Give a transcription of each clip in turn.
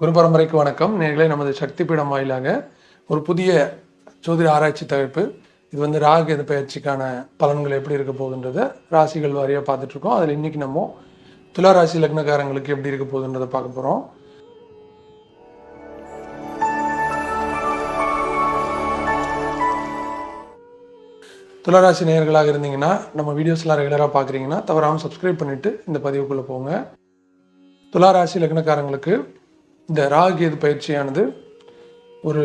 குரு பரம்பரைக்கு வணக்கம். நேர்களை நமது சக்தி பீடம் வாயிலாக ஒரு புதிய ஜோதிட ஆராய்ச்சி தலைப்பு. இது வந்து ராகு எது பயிற்சிக்கான பலன்கள் எப்படி இருக்க போகுதுன்றதை ராசிகள் வாரியாக பார்த்துட்ருக்கோம். அதில் இன்றைக்கி நம்ம துலா ராசி லக்னக்காரங்களுக்கு எப்படி இருக்க போகுதுன்றதை பார்க்க போகிறோம் துளராசி நேயர்களாக இருந்தீங்கன்னா நம்ம வீடியோஸ்லாம் ரெகுலராக பார்க்குறீங்கன்னா தவறாமல் சப்ஸ்கிரைப் பண்ணிவிட்டு இந்த பதிவுக்குள்ளே போங்க. துளாராசி லக்னக்காரங்களுக்கு இந்த ராகு கேது பயிற்சியானது ஒரு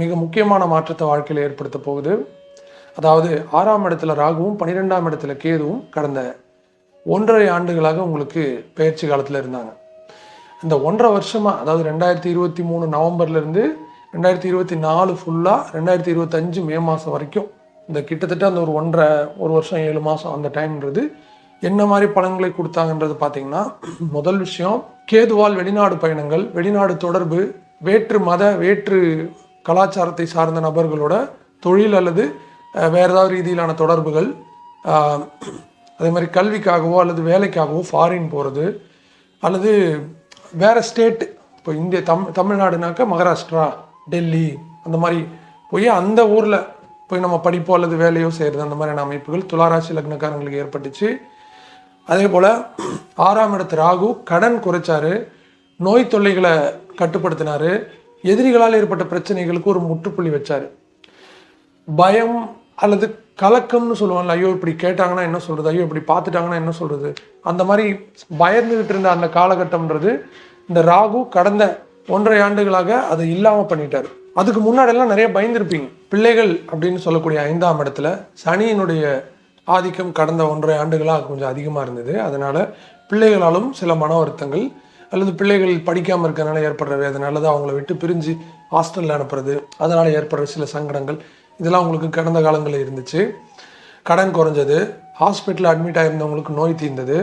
மிக முக்கியமான மாற்றத்தை வாழ்க்கையில் ஏற்படுத்த போகுது. அதாவது ஆறாம் இடத்துல ராகுவும் பன்னிரெண்டாம் இடத்துல கேதுவும் கடந்த ஒன்றரை ஆண்டுகளாக உங்களுக்கு பயிற்சி காலத்தில் இருந்தாங்க. இந்த ஒன்றரை வருஷமாக அதாவது ரெண்டாயிரத்தி இருபத்தி மூணு நவம்பர்லேருந்து ரெண்டாயிரத்தி இருபத்தி நாலு ஃபுல்லாக ரெண்டாயிரத்தி இருபத்தஞ்சு மே மாதம் வரைக்கும் இந்த கிட்டத்தட்ட அந்த ஒரு ஒன்றரை ஒரு வருஷம் ஏழு மாதம் அந்த டைம்ன்றது என்ன மாதிரி பலன்களை கொடுத்தாங்கன்றது பார்த்தீங்கன்னா முதல் விஷயம் கேதுவால் வெளிநாடு பயணங்கள் வெளிநாடு தொடர்பு வேற்று மத வேற்று கலாச்சாரத்தை சார்ந்த நபர்களோட தொழில் அல்லது வேறு ஏதாவது ரீதியிலான தொடர்புகள் அதே மாதிரி கல்விக்காகவோ அல்லது வேலைக்காகவோ ஃபாரின் போகிறது அல்லது வேறு ஸ்டேட் இப்போ இந்திய தம் தமிழ்நாடுனாக்கா மகாராஷ்டிரா டெல்லி அந்த மாதிரி போய் அந்த ஊரில் போய் நம்ம படிப்போ அல்லது வேலையோ செய்கிறது அந்த மாதிரியான அமைப்புகள் துளாராசி லக்னக்காரங்களுக்கு ஏற்பட்டுச்சு. அதே போல் ஆறாம் இடத்து ராகு கடன் குறைச்சாரு நோய் தொல்லைகளை கட்டுப்படுத்தினாரு எதிரிகளால் ஏற்பட்ட பிரச்சனைகளுக்கு ஒரு முற்றுப்புள்ளி வச்சார். பயம் அல்லது கலக்கம்னு சொல்லுவாங்கல்ல ஐயோ இப்படி கேட்டாங்கன்னா என்ன சொல்கிறது ஐயோ இப்படி பார்த்துட்டாங்கன்னா என்ன சொல்கிறது அந்த மாதிரி பயந்துகிட்டு இருந்த அந்த காலகட்டம்ன்றது இந்த ராகு கடந்த ஒன்றரை ஆண்டுகளாக அதை இல்லாமல் பண்ணிட்டார். அதுக்கு முன்னாடியெல்லாம் நிறைய பயந்துருப்பீங்க. பிள்ளைகள் அப்படின்னு சொல்லக்கூடிய ஐந்தாம் இடத்துல சனியினுடைய ஆதிக்கம் கடந்த ஒன்றரை ஆண்டுகளாக கொஞ்சம் அதிகமாக இருந்தது. அதனால் பிள்ளைகளாலும் சில மன வருத்தங்கள் அல்லது பிள்ளைகள் படிக்காமல் இருக்கிறதுனால ஏற்படுற வேதனை அல்லது அவங்கள விட்டு பிரிஞ்சு ஹாஸ்டலில் அனுப்புறது அதனால் ஏற்படுற சில சங்கடங்கள் இதெல்லாம் உங்களுக்கு கடந்த காலங்களில் இருந்துச்சு. கடன் குறைஞ்சது ஹாஸ்பிட்டலில் அட்மிட் ஆகியிருந்தவங்களுக்கு நோய் தீர்ந்தது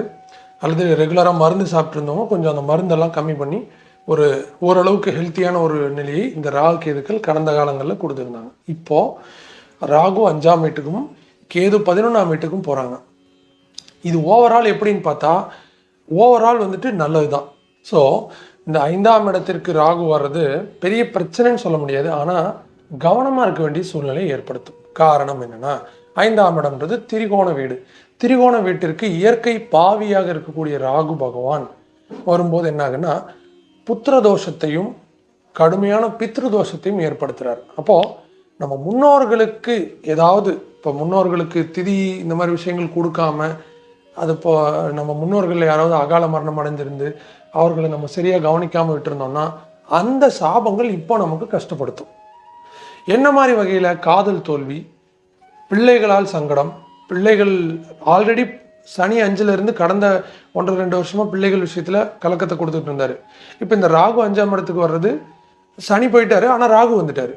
அல்லது ரெகுலராக மருந்து சாப்பிட்ருந்தவங்க கொஞ்சம் அந்த மருந்தெல்லாம் கம்மி பண்ணி ஒரு ஓரளவுக்கு ஹெல்த்தியான ஒரு நிலையை இந்த ராகு கேதுக்கள் கடந்த காலங்களில் கொடுத்துருந்தாங்க. இப்போது ராகு அஞ்சாம் வீட்டுக்கும் கேது பதினொன்றாம் வீட்டுக்கும் போகிறாங்க இது ஓவரால் எப்படின்னு பார்த்தா ஓவரால் வந்துட்டு நல்லது தான் ஸோ இந்த ஐந்தாம் இடத்திற்கு ராகு வர்றது பெரிய பிரச்சனைன்னு சொல்ல முடியாது. ஆனால் கவனமாக இருக்க வேண்டிய சூழ்நிலை ஏற்படுத்தும். காரணம் என்னென்னா ஐந்தாம் இடம்ன்றது திரிகோண வீடு. திரிகோண வீட்டிற்கு இயற்கை பாவியாக இருக்கக்கூடிய ராகு பகவான் வரும்போது என்னாகுன்னா புத்திர தோஷத்தையும் கடுமையான பித்ரு தோஷத்தையும் ஏற்படுத்துகிறார் அப்போது நம்ம முன்னோர்களுக்கு ஏதாவது இப்போ முன்னோர்களுக்கு திதி இந்த மாதிரி விஷயங்கள் கொடுக்காம அது இப்போ நம்ம முன்னோர்கள் யாராவது அகால மரணம் அடைந்திருந்து அவர்களை நம்ம சரியாக கவனிக்காமல் விட்டுருந்தோம்னா அந்த சாபங்கள் இப்போ நமக்கு கஷ்டப்படுத்தும். என்ன மாதிரி வகையில் காதல் தோல்வி பிள்ளைகளால் சங்கடம் பிள்ளைகள் ஆல்ரெடி சனி அஞ்சிலிருந்து கடந்த ஒன்றரை ரெண்டு வருஷமாக பிள்ளைகள் விஷயத்தில் கலக்கத்தை கொடுத்துட்டு இருந்தார். இப்போ இந்த ராகு அஞ்சாம் இடத்துக்கு வர்றது சனி போயிட்டாரு ஆனால் ராகு வந்துட்டார்.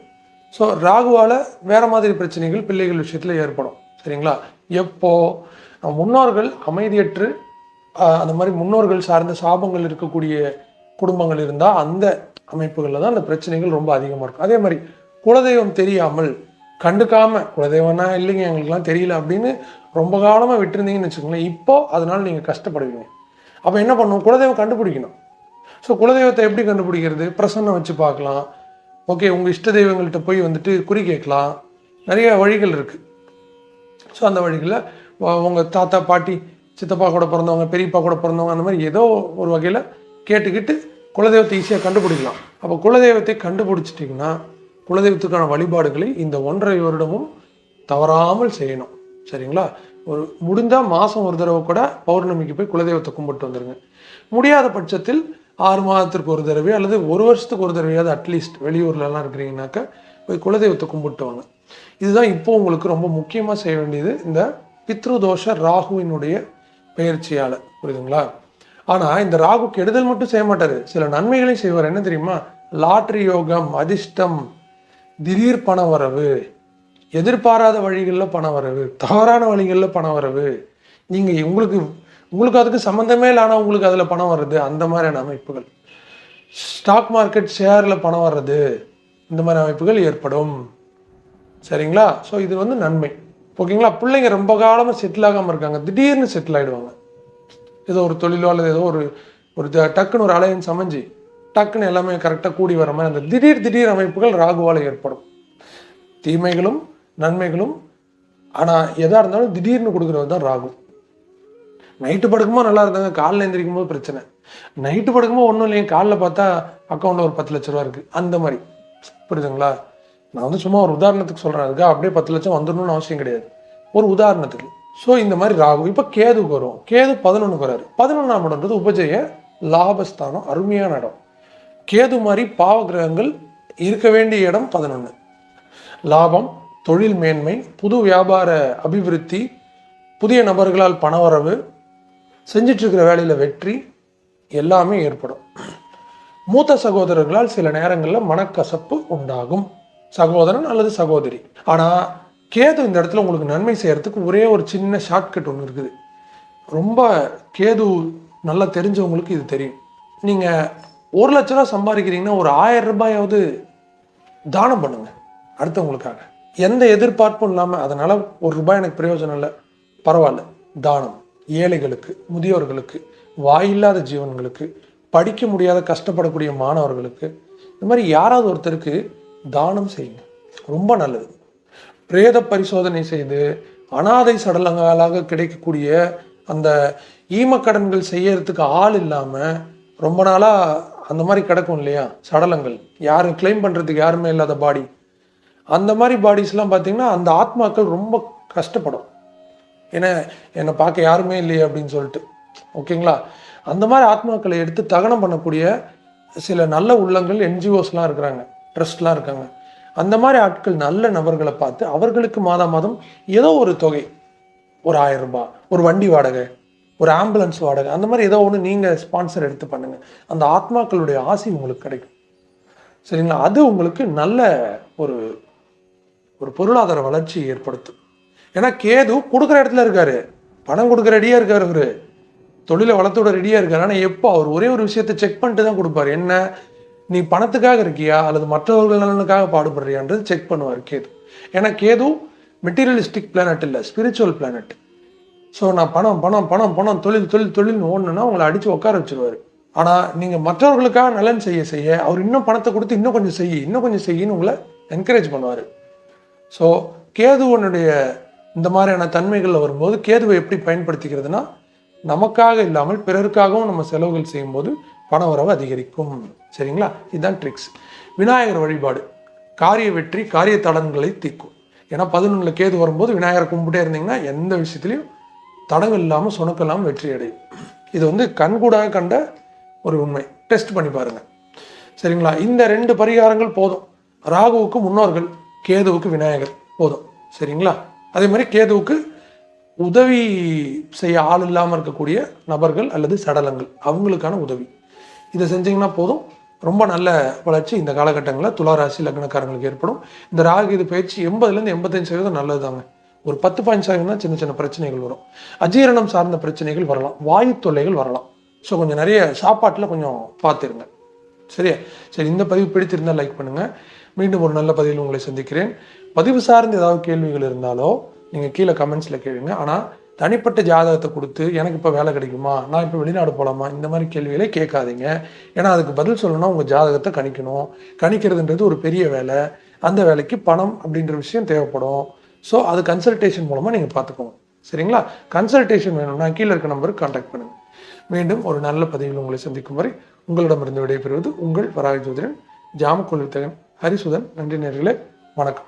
ஸோ ராகுவால் வேறு மாதிரி பிரச்சனைகள் பிள்ளைகள் விஷயத்தில் ஏற்படும். சரிங்களா? எப்போது முன்னோர்கள் அமைதியற்று அந்த மாதிரி முன்னோர்கள் சார்ந்த சாபங்கள் இருக்கக்கூடிய குடும்பங்கள் இருந்தால் அந்த அமைப்புகளில் தான் அந்த பிரச்சனைகள் ரொம்ப அதிகமாக இருக்கும். அதே மாதிரி குலதெய்வம் தெரியாமல் கண்டுக்காமல் குலதெய்வம்னா இல்லைங்க எங்களுக்குலாம் தெரியல அப்படின்னு ரொம்ப காலமாக விட்டுருந்தீங்கன்னு வச்சுக்கோங்களேன் இப்போ அதனால் நீங்கள் கஷ்டப்படுவீங்க. அப்போ என்ன பண்ணணும் குலதெய்வம் கண்டுபிடிக்கணும். ஸோ குலதெய்வத்தை எப்படி கண்டுபிடிக்கிறது? பிரசன்னம் வச்சு பார்க்கலாம். ஓகே உங்கள் இஷ்ட தெய்வங்கள்ட்ட போய் வந்துட்டு குறி கேட்கலாம். நிறைய வழிகள் இருக்குது ஸோ அந்த வழிகளில் உங்கள் தாத்தா பாட்டி சித்தப்பா கூட பிறந்தவங்க பெரியப்பா கூட பிறந்தவங்க அந்த மாதிரி ஏதோ ஒரு வகையில் கேட்டுக்கிட்டு குலதெய்வத்தை ஈஸியாக கண்டுபிடிக்கலாம். அப்போ குலதெய்வத்தை கண்டுபிடிச்சிட்டிங்கன்னா குலதெய்வத்துக்கான வழிபாடுகளை இந்த ஒன்றரை வருடமும் தவறாமல் செய்யணும். சரிங்களா? ஒரு முடிந்தால் மாதம் ஒரு தடவை கூட பௌர்ணமிக்கு போய் குலதெய்வத்தை கும்பிட்டு வந்துடுங்க முடியாத பட்சத்தில் ஆறு மாதத்திற்கு ஒரு தடவை அல்லது ஒரு வருஷத்துக்கு ஒரு தடவையாவது அட்லீஸ்ட் வெளியூர்லலாம் இருக்கிறீங்கனாக்கா போய் குலதெய்வத்தை கும்பிட்டு வாங்க இதுதான் இப்போ உங்களுக்கு ரொம்ப முக்கியமாக செய்ய வேண்டியது இந்த பித்ருதோஷ ராகுவினுடைய பயிற்சியால். புரியுதுங்களா? ஆனால் இந்த ராகு கெடுதல் மட்டும் செய்ய மாட்டார். சில நன்மைகளையும் செய்வார். என்ன தெரியுமா? லாட்ரி யோகம் அதிர்ஷ்டம் திடீர் பண வரவு எதிர்பாராத வழிகளில் பண வரவு தவறான வழிகளில் பண வரவு. நீங்கள் உங்களுக்கு உங்களுக்கு அதுக்கு சம்மந்தமே இல்லாமல் உங்களுக்கு அதில் பணம் வருது அந்த மாதிரியான அமைப்புகள். ஸ்டாக் மார்க்கெட் ஷேரில் பணம் வர்றது இந்த மாதிரி அமைப்புகள் ஏற்படும். சரிங்களா? ஸோ இது வந்து நன்மை. ஓகேங்களா பிள்ளைங்க ரொம்ப காலமாக செட்டில் ஆகாமல் இருக்காங்க. திடீர்னு செட்டில் ஆகிடுவாங்க ஏதோ ஒரு தொழிலோ அல்லது ஏதோ ஒரு ஒரு டக்குன்னு ஒரு அலையன்ஸ் அமைஞ்சு டக்குன்னு எல்லாமே கரெக்டாக கூடி வர மாதிரி அந்த திடீர் திடீர் அமைப்புகள் ராகுவால் ஏற்படும். தீமைகளும் நன்மைகளும் ஆனால் எதாக இருந்தாலும் திடீர்னு கொடுக்குறது தான் ராகு. நைட்டு படுக்கும்போது நல்லா இருந்தாங்க காலைல எந்திரிக்கும் போது பிரச்சனை. நைட்டு படுக்கும்போது ஒன்றும் இல்லைங்க. காலைல பார்த்தா அக்கௌண்ட்டில் ஒரு பத்து லட்ச ரூபா இருக்குது அந்த மாதிரி. புரியுதுங்களா? நான் வந்து சும்மா ஒரு உதாரணத்துக்கு சொல்கிறேன் அதுக்காக அப்படியே பத்து லட்சம் வந்துடணும்னு அவசியம் கிடையாது. ஒரு உதாரணத்துக்கு. ஸோ இந்த மாதிரி ராகு இப்போ கேதுக்கு வரும். கேது பதினொன்றுக்கு வராரு. பதினொன்றாம் இடம்ன்றது உபஜய லாபஸ்தானம். அருமையான இடம். கேது மாதிரி பாவ கிரகங்கள் இருக்க வேண்டிய இடம் பதினொன்று லாபம் தொழில் மேன்மை புது வியாபார அபிவிருத்தி புதிய நபர்களால் பணவரவு செஞ்சிட்ருக்கிற வேலையில் வெற்றி எல்லாமே ஏற்படும். மூத்த சகோதரர்களால் சில நேரங்களில் மனக்கசப்பு உண்டாகும். சகோதரன் அல்லது சகோதரி. ஆனால் கேது இந்த இடத்துல உங்களுக்கு நன்மை செய்கிறதுக்கு ஒரே ஒரு சின்ன ஷார்ட்கட் ஒன்று இருக்குது. ரொம்ப கேது நல்லா தெரிஞ்சவங்களுக்கு இது தெரியும். நீங்கள் ஒரு லட்ச ரூபா சம்பாதிக்கிறீங்கன்னா ஒரு ஆயிரம் ரூபாயாவது தானம் பண்ணுங்க அடுத்தவங்களுக்காக. எந்த எதிர்பார்ப்பும் இல்லாமல் அதனால் ஒரு ரூபாய் எனக்கு பிரயோஜனம் இல்லை. பரவாயில்ல. தானம். ஏழைகளுக்கு முதியோர்களுக்கு வாயில்லாத ஜீவன்களுக்கு படிக்க முடியாத கஷ்டப்படக்கூடிய மாணவர்களுக்கு இந்த மாதிரி யாராவது ஒருத்தருக்கு தானம் செய்யுங்க. ரொம்ப நல்லது. பிரேத பரிசோதனை செய்து அனாதை சடலங்களாக கிடைக்கக்கூடிய அந்த ஈமக்கடன்கள் செய்யறதுக்கு ஆள் இல்லாமல் ரொம்ப நாளாக அந்த மாதிரி கிடக்கும் இல்லையா? சடலங்கள். யாரும் கிளைம் பண்ணுறதுக்கு யாருமே இல்லாத பாடி அந்த மாதிரி பாடிஸ்லாம் பார்த்தீங்கன்னா அந்த ஆத்மாக்கள் ரொம்ப கஷ்டப்படும். ஏன்னா என்னை பார்க்க யாருமே இல்லையே அப்படின்னு சொல்லிட்டு. ஓகேங்களா? அந்த மாதிரி ஆத்மாக்களை எடுத்து தகனம் பண்ணக்கூடிய சில நல்ல உள்ளங்கள் என்ஜிஓஸ்லாம் இருக்கிறாங்க. ட்ரஸ்ட்லாம் இருக்காங்க. அந்த மாதிரி ஆட்கள் நல்ல நபர்களை பார்த்து அவர்களுக்கு மாதம் மாதம் ஏதோ ஒரு தொகை. ஒரு ஆயிரம் ரூபாய் ஒரு வண்டி வாடகை ஒரு ஆம்புலன்ஸ் வாடகை அந்த மாதிரி ஏதோ ஒன்று நீங்கள் ஸ்பான்சர் எடுத்து பண்ணுங்கள் அந்த ஆத்மாக்களுடைய ஆசை உங்களுக்கு கிடைக்கும். சரிங்களா? அது உங்களுக்கு நல்ல ஒரு ஒரு பொருளாதார வளர்ச்சி ஏற்படுத்தும். ஏன்னா கேது கொடுக்குற இடத்துல இருக்காரு. பணம் கொடுக்குற ரெடியாக இருக்கார் அவரு தொழிலை வளர்த்தோட ரெடியாக இருக்கார். ஆனால் எப்போ? அவர் ஒரே ஒரு விஷயத்தை செக் பண்ணிட்டு தான் கொடுப்பாரு. என்ன? நீ பணத்துக்காக இருக்கியா? அல்லது மற்றவர்கள் நலனுக்காக பாடுபடுறியான்றது செக் பண்ணுவார் கேது. ஏன்னா கேது மெட்டீரியலிஸ்டிக் பிளானட் இல்லை ஸ்பிரிச்சுவல் பிளானட் ஸோ நான் பணம் பணம் பணம் பணம் தொழில் தொழில் தொழில்னு ஓடணுன்னா உங்களை அடித்து உட்கார வச்சுருவார். ஆனால் நீங்கள் மற்றவர்களுக்காக நலன் செய்ய செய்ய அவர் இன்னும் பணத்தை கொடுத்து இன்னும் கொஞ்சம் செய்ய இன்னும் கொஞ்சம் செய்யின்னு உங்களை என்கரேஜ் பண்ணுவார். ஸோ கேதுவனுடைய இந்த மாதிரியான தன்மைகளில் வரும்போது கேதுவை எப்படி பயன்படுத்திக்கிறதுனா நமக்காக இல்லாமல் பிறருக்காகவும் நம்ம செலவுகள் செய்யும்போது பண வரவு அதிகரிக்கும். சரிங்களா? இதுதான் ட்ரிக்ஸ் விநாயகர் வழிபாடு. காரிய வெற்றி காரிய தடன்களை தீக்கும் ஏன்னா பதினொன்றில் கேது வரும்போது விநாயகரை கும்பிட்டே இருந்தீங்கன்னா எந்த விஷயத்துலையும் தடங்கள் இல்லாமல் சுணக்கம் இல்லாமல் வெற்றி அடையும். இது வந்து கண்கூடாக கண்ட ஒரு உண்மை. டெஸ்ட் பண்ணி பாருங்கள் சரிங்களா? இந்த ரெண்டு பரிகாரங்கள் போதும். ராகுவுக்கு முன்னோர்கள் கேதுவுக்கு விநாயகர். போதும். சரிங்களா? அதே மாதிரி கேதுவுக்கு உதவி செய்ய ஆள் இல்லாமல் இருக்கக்கூடிய நபர்கள் அல்லது சடலங்கள் அவங்களுக்கான உதவி. இதை செஞ்சிங்கன்னா போதும். ரொம்ப நல்ல வளர்ச்சி இந்த காலகட்டங்களில் துளாராசி லக்னக்காரங்களுக்கு ஏற்படும். இந்த ராகு இது பயிற்சி எண்பதுலேருந்து எண்பத்தஞ்சு சதவீதம் நல்லது தாங்க ஒரு பத்து பாயிண்ட் சதவீதம் தான் சின்ன சின்ன பிரச்சனைகள் வரும். அஜீரணம் சார்ந்த பிரச்சனைகள் வரலாம். வாயு தொல்லைகள் வரலாம். ஸோ கொஞ்சம் நிறைய சாப்பாட்டில் கொஞ்சம் பார்த்துருங்க. சரியா? சரி இந்த பதிவு பிடித்திருந்தால் லைக் பண்ணுங்கள் மீண்டும் ஒரு நல்ல பதிவில் உங்களை சந்திக்கிறேன். பதிவு சார்ந்து ஏதாவது கேள்விகள் இருந்தாலோ நீங்கள் கீழே கமெண்ட்ஸில் கேளுங்க. ஆனால் தனிப்பட்ட ஜாதகத்தை கொடுத்து எனக்கு இப்போ வேலை கிடைக்குமா? நான் இப்போ வெளிநாடு போகலாமா இந்த மாதிரி கேள்விகளே கேட்காதீங்க. ஏன்னா அதுக்கு பதில் சொல்லணும்னா உங்கள் ஜாதகத்தை கணிக்கணும். கணிக்கிறதுன்றது ஒரு பெரிய வேலை. அந்த வேலைக்கு பணம் அப்படின்ற விஷயம் தேவைப்படும். ஸோ அது கன்சல்டேஷன் மூலமாக நீங்கள் பார்த்துக்கோங்க. சரிங்களா? கன்சல்டேஷன் வேணும்னா கீழே இருக்க நம்பருக்கு கான்டாக்ட் பண்ணுங்கள் மீண்டும் ஒரு நல்ல பதிவில் உங்களை சந்திக்கும் வரை உங்களிடமிருந்து விடைபெறுவது உங்கள் வராக ஜோதிடன் ஜாமக்கொள் வித்தகன் ஹரிசுதன். நன்றி நேர்களே வணக்கம்.